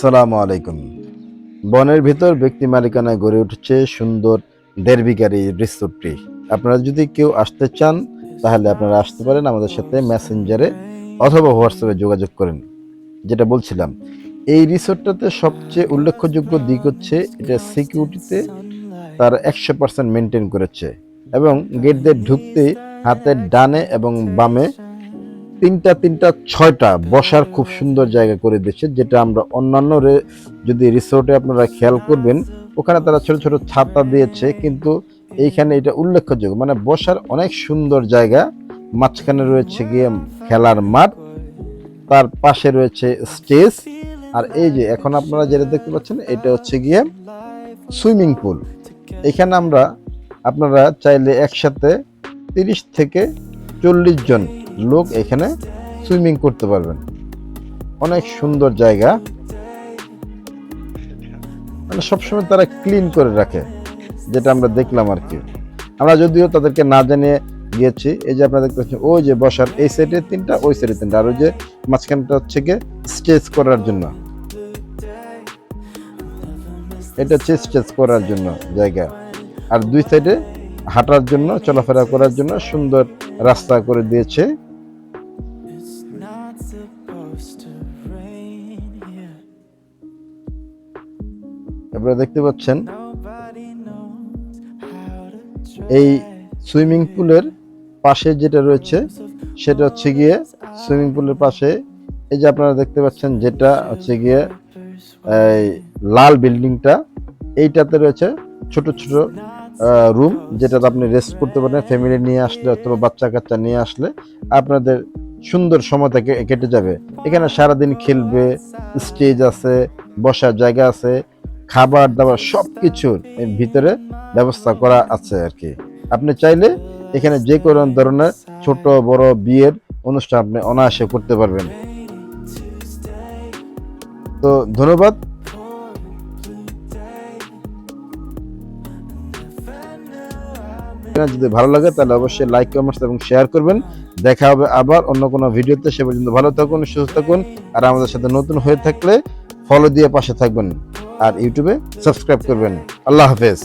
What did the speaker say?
সালামু আলাইকুম। বনের ভিতর ব্যক্তি মালিকানায় গড়ে উঠছে সুন্দর দেড় রিসোর্টটি। আপনারা যদি কেউ আসতে চান, তাহলে আপনারা আসতে পারেন আমাদের সাথে মেসেঞ্জারে অথবা হোয়াটসঅ্যাপে যোগাযোগ করেন। যেটা বলছিলাম, এই রিসোর্টটাতে সবচেয়ে উল্লেখযোগ্য দিক হচ্ছে, এটা সিকিউরিটিতে তার একশো পার্সেন্ট মেনটেন করেছে এবং গেট দিয়ে ঢুকতে হাতের ডানে এবং বামে তিনটা তিনটা, ছয়টা বসার খুব সুন্দর জায়গা করে দিয়েছে, যেটা আমরা অন্যান্য যদি রিসোর্টে আপনারা খেয়াল করবেন, ওখানে তারা ছোট ছোট ছাতা দিয়েছে, কিন্তু এইখানে এটা উল্লেখযোগ্য মানে বসার অনেক সুন্দর জায়গা, মাঝখানে রয়েছে গিয়ে খেলার মাঠ, তার পাশে রয়েছে স্টেজ, আর এই যে এখন আপনারা যেটা দেখতে পাচ্ছেন, এটা হচ্ছে গিয়ে সুইমিং পুল। এখানে আমরা আপনারা চাইলে একসাথে তিরিশ থেকে চল্লিশ জন লোক এখানে সুইমিং করতে পারবেন। অনেক সুন্দর জায়গা। মানে সবসময় তারা ক্লিন করে রাখে, যেটা আমরা দেখলাম আর কি। আমরা যদিও তাদেরকে না জানিয়ে গিয়েছি, এই যে আপনারা দেখতে পাচ্ছেন, ওই যে বসার এই সাইডে তিনটা, ওই সাইডে তিনটা। আর ওই যে মাঝখানটা হচ্ছে গিয়ে স্টেজ করার জন্য। এটা হচ্ছে স্টেজ করার জন্য জায়গা। আর দুই সাইডে হাঁটার জন্য, চলাফেরা করার জন্য সুন্দর রাস্তা করে দিয়েছে। Not supposed to rain here. আপনারা দেখতে পাচ্ছেন এই সুইমিং পুলের পাশে যেটা রয়েছে সেটা হচ্ছে গিয়ে সুইমিং পুলের পাশে এই যে আপনারা দেখতে পাচ্ছেন যেটা হচ্ছে গিয়ে এই লাল বিল্ডিংটা এইটাতে রয়েছে ছোট ছোট রুম যেটাতে আপনি রেস্ট করতে পারেন ফ্যামিলি নিয়ে আসলে অথবা বাচ্চা কাচ্চা নিয়ে আসলে আপনাদের সুন্দর সময় থেকে কেটে যাবে। এখানে সারাদিন খেলবে স্টেজ আছে, বসার জায়গা আছে, খাবার দাবার সব কিছুর ভিতরে ব্যবস্থা করা আছে আর কি। আপনি চাইলে এখানে যে কোনো ধরনের ছোট, বড় বিয়ের অনুষ্ঠান আপনি অনায়াসে করতে পারবেন। তো ধন্যবাদ। আপনার যদি ভালো লাগে, তাহলে অবশ্যই লাইক কমেন্টস এবং শেয়ার করবেন। দেখা হবে আবার অন্য কোনো ভিডিওতে। সে পর্যন্ত ভালো থাকুন, সুস্থ থাকুন, আর আমাদের সাথে নতুন হয়ে থাকলে ফলো দিয়ে পাশে থাকবেন। আর ইউটিউবে সাবস্ক্রাইব করবেন। আল্লাহ হাফেজ।